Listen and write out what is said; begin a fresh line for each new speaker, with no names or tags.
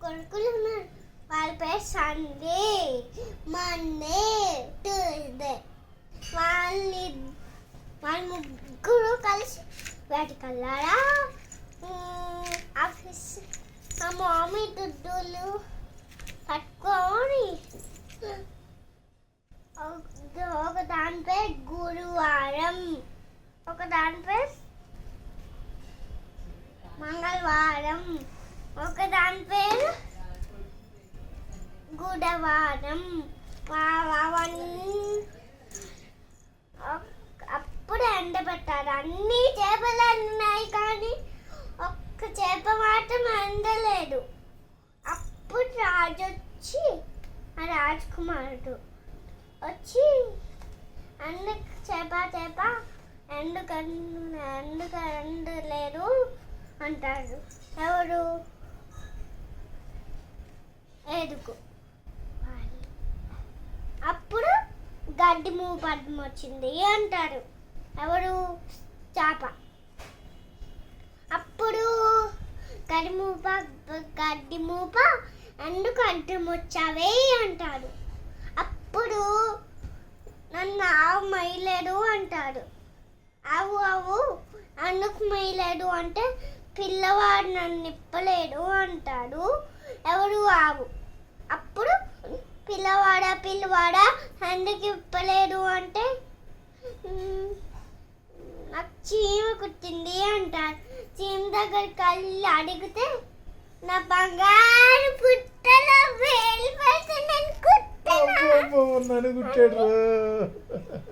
కొడుకులు ఉన్నారు వాళ్ళ పేరు సండే మండే ట్యూస్డే వాళ్ళ వాళ్ళ ముగ్గురు కలిసి బయటకెళ్ళారా? ఆఫీస్ మా మామీ దుడ్డులు పట్టుకొని ఒక- దానిపై గురువారం ఒక దానిపై మంగళవారం. ఒక దాని పేరు గుడవారం. వా- అవన్నీ అప్పుడు ఎండబెట్టారు. అన్ని చేపలు ఉన్నాయి కానీ ఒక్క చేప మాత్రం ఎండలేదు అప్పుడు రాజు వచ్చి ఆ రాజకుమారుడు వచ్చి అన్ని చేప చేప ఎందుకు ఎందుకు ఎండలేదు అంటాడు. ఎవరు? ఏదుకు అప్పుడు గడ్డి మూ పడ్డం వచ్చింది అంటారు. ఎవరు? చేప. అప్పుడు గడ్డి మూప గడ్డి మూప ఎందుకు అడ్డం వచ్చావే అంటాడు అప్పుడు నన్ను ఆవు మైలేడు అంటాడు ఆవు ఆవు అందుకు మైలేడు అంటే పిల్లవాడు నన్ను నిప్పలేడు అంటాడు. ఎవరు? ఆవు. పిల్లవాడా పిల్లవాడా? ఎందుకు ఇప్పలేదు అంటే? నాకు చీమ కుట్టింది అంటారు. చీమ దగ్గరికి వెళ్ళి అడిగితే నా బంగారు పుట్టలో వేలు పెడితే నేను
కుట్టాడు